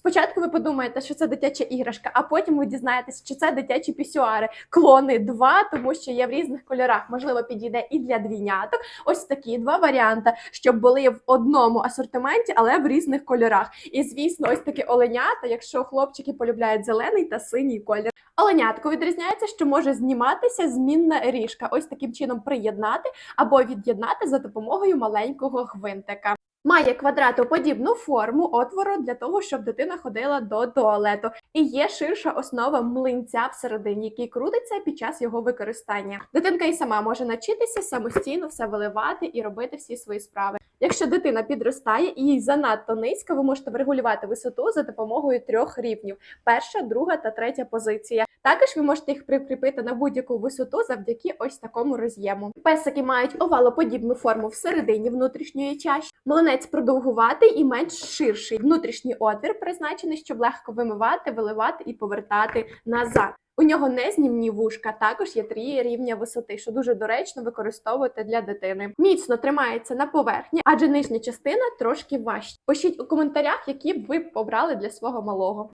Спочатку ви подумаєте, що це дитяча іграшка, а потім ви дізнаєтесь, що це дитячі пісюари. Клони 2, тому що є в різних кольорах. Можливо, підійде і для двійняток. Ось такі два варіанти, щоб були в одному асортименті, але в різних кольорах. І звісно, ось такі оленята, якщо хлопчики полюбляють зелений та синій колір. Оленятко відрізняється, що може зніматися змінна ріжка. Ось таким чином приєднати або від'єднати за допомогою маленького гвинтика. Має квадратоподібну форму отвору для того, щоб дитина ходила до туалету. І є ширша основа млинця всередині, який крутиться під час його використання. Дитинка і сама може навчитися самостійно все виливати і робити всі свої справи. Якщо дитина підростає і їй занадто низько, ви можете врегулювати висоту за допомогою трьох рівнів: перша, друга та третя позиція. Також ви можете їх прикріпити на будь-яку висоту завдяки ось такому роз'єму. Песики мають овалоподібну форму всередині внутрішньої чаші. Млинець продовгуватий і менш ширший. Внутрішній отвір призначений, щоб легко вимивати, виливати і повертати назад. У нього незнімні вушка, також є три рівня висоти, що дуже доречно використовувати для дитини. Міцно тримається на поверхні, адже нижня частина трошки важча. Пишіть у коментарях, які б ви побрали обрали для свого малого.